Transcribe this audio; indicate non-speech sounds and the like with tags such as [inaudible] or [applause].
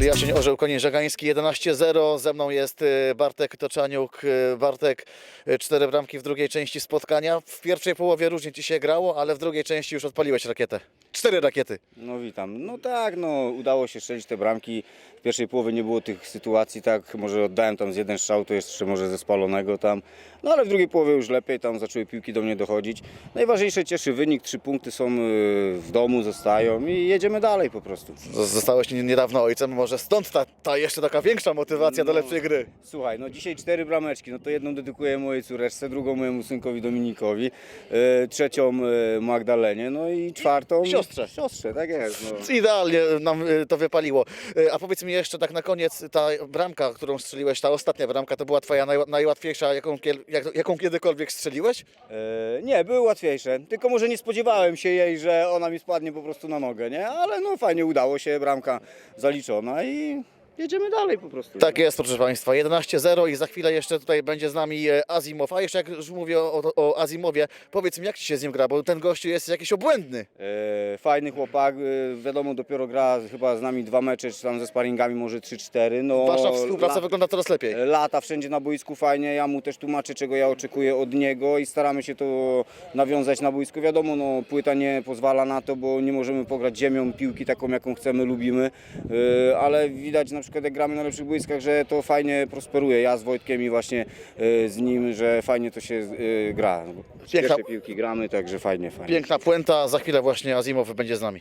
Kanal Jasień Orzeł Konie Żagański 11-0. Ze mną jest y, Bartek Toczaniuk. Y, Bartek, y, cztery bramki w drugiej części spotkania. W pierwszej połowie różnie Ci się grało, ale w drugiej części już odpaliłeś rakietę. Cztery rakiety. No witam. No tak, no udało się strzelić te bramki. W pierwszej połowie nie było tych sytuacji, tak, może oddałem tam z jeden strzał, to jeszcze może ze spalonego tam. No ale w drugiej połowie już lepiej, tam zaczęły piłki do mnie dochodzić. Najważniejsze cieszy wynik, trzy punkty są w domu, zostają i jedziemy dalej po prostu. Zostałeś nie- niedawno ojcem, może stąd ta, ta jeszcze taka większa motywacja do No. lepszej gry. Słuchaj, no dzisiaj cztery brameczki, no to jedną dedykuję mojej córeczce, drugą mojemu synkowi Dominikowi, y, trzecią y, Magdalenie, no i czwartą... siostrze. Siostrze, tak jest. No. [laughs] Idealnie nam y, to wypaliło. Y, A powiedz mi jeszcze tak na koniec, ta bramka, którą strzeliłeś, ta ostatnia bramka, to była Twoja naj, najłatwiejsza, jaką, kiel- jak, jaką kiedykolwiek strzeliłeś? E, nie, były łatwiejsze. Tylko może nie spodziewałem się jej, że ona mi spadnie po prostu na nogę, nie? Ale no fajnie udało się, bramka zaliczona i jedziemy dalej po prostu. Tak jest, proszę Państwa, 11-0 i za chwilę jeszcze tutaj będzie z nami e, Azimow. A jeszcze jak już mówię o, o Azimowie, powiedz mi jak Ci się z nim gra, bo ten gościu jest jakiś obłędny. E, fajny chłopak, e, wiadomo, dopiero gra chyba z nami dwa mecze, czy tam ze sparingami może 3-4. No, Wasza współpraca la- wygląda coraz lepiej. E, Lata wszędzie na boisku fajnie, ja mu też tłumaczę czego ja oczekuję od niego i staramy się to nawiązać na boisku. Wiadomo, no, płyta nie pozwala na to, bo nie możemy pograć ziemią piłki taką jaką chcemy, lubimy, E, ale widać na przykład jak gramy na lepszych boiskach, że to fajnie prosperuje. Ja z Wojtkiem i właśnie e, z nim, że fajnie to się e, gra. Piękna- Pierwsze piłki gramy, także fajnie, fajnie. Piękna puenta, za chwilę właśnie Azimow będzie z nami.